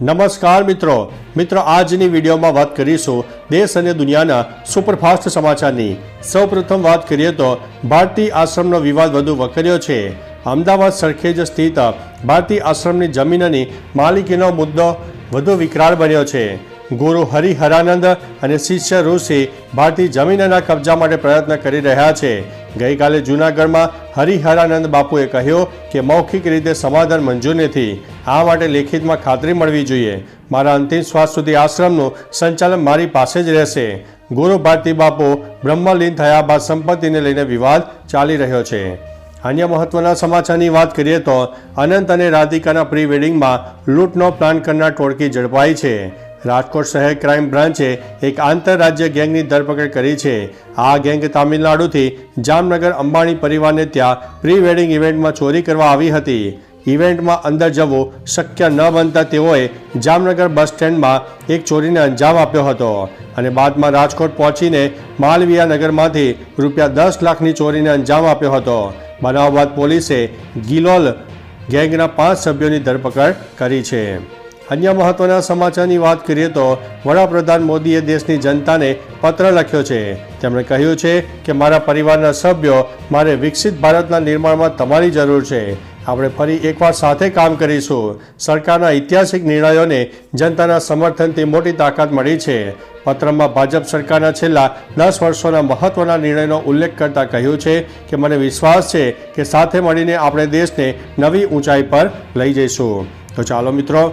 નમસ્કાર મિત્રો. મિત્રો, આજની વિડીયોમાં વાત કરીશું દેશ અને દુનિયાના સુપરફાસ્ટ સમાચારની. સૌપ્રથમ વાત કરીએ તો ભારતી આશ્રમનો વિવાદ વધુ વકર્યો છે. અમદાવાદ સરખેજ સ્થિત ભારતી આશ્રમની જમીનની માલિકીનો મુદ્દો વધુ વિકરાળ બન્યો છે. ગુરુ હરિહરાનંદ અને શિષ્ય ઋષિ ભારતી જમીનના કબજા માટે પ્રયત્ન કરી રહ્યા છે. ગઈકાલે જૂનાગઢમાં હરિહરાનંદ બાપુએ કહ્યું કે મૌખિક રીતે સમાધાન મંજૂર નથી. આ માટે લેખિતમાં ખાતરી મળવી જોઈએ. મારા અંતિમ શ્વાસ સુધી આશ્રમનું સંચાલન મારી પાસે જ રહેશે. ગુરુ ભારતી બાપુ બ્રહ્મલીન થયા બાદ સંપત્તિને લઈને વિવાદ ચાલી રહ્યો છે. અન્ય મહત્વના સમાચારની વાત કરીએ તો અનંત અને રાધિકાના પ્રી વેડિંગમાં લૂંટનો પ્લાન કરનાર ટોળકી ઝડપાઈ છે. રાજકોટ શહેર ક્રાઇમ બ્રાન્ચે એક આંતરરાજ્ય ગેંગની ધરપકડ કરી છે. આ ગેંગ તામિલનાડુથી જામનગર અંબાણી પરિવારને ત્યાં પ્રી વેડિંગ ઇવેન્ટમાં ચોરી કરવા આવી હતી. ઇવેન્ટમાં અંદર જવું શક્ય ન બનતા તેઓએ જામનગર બસ સ્ટેન્ડમાં એક ચોરીને અંજામ આપ્યો હતો અને બાદમાં રાજકોટ પહોંચીને માલવીયા નગરમાંથી રૂપિયા દસ લાખની ચોરીને અંજામ આપ્યો હતો. બનાવ બાદ પોલીસે ગિલોલ ગેંગના પાંચ સભ્યોની ધરપકડ કરી છે. અન્ય મહત્વના સમાચારની વાત કરીએ તો વડાપ્રધાન મોદીએ દેશની જનતાને પત્ર લખ્યો છે. તેમણે કહ્યું છે કે, મારા પરિવારના સભ્યો મારે વિકસિત ભારતના નિર્માણમાં તમારી જરૂર છે. આપણે ફરી એકવાર સાથે કામ કરીશું. સરકારના ઐતિહાસિક નિર્ણયોને જનતાના સમર્થનથી મોટી તાકાત મળી છે. પત્રમાં ભાજપ સરકારના છેલ્લા દસ વર્ષોના મહત્વના નિર્ણયનો ઉલ્લેખ કરતા કહ્યું છે કે, મને વિશ્વાસ છે કે સાથે મળીને આપણે દેશને નવી ઊંચાઈ પર લઈ જઈશું. તો ચાલો મિત્રો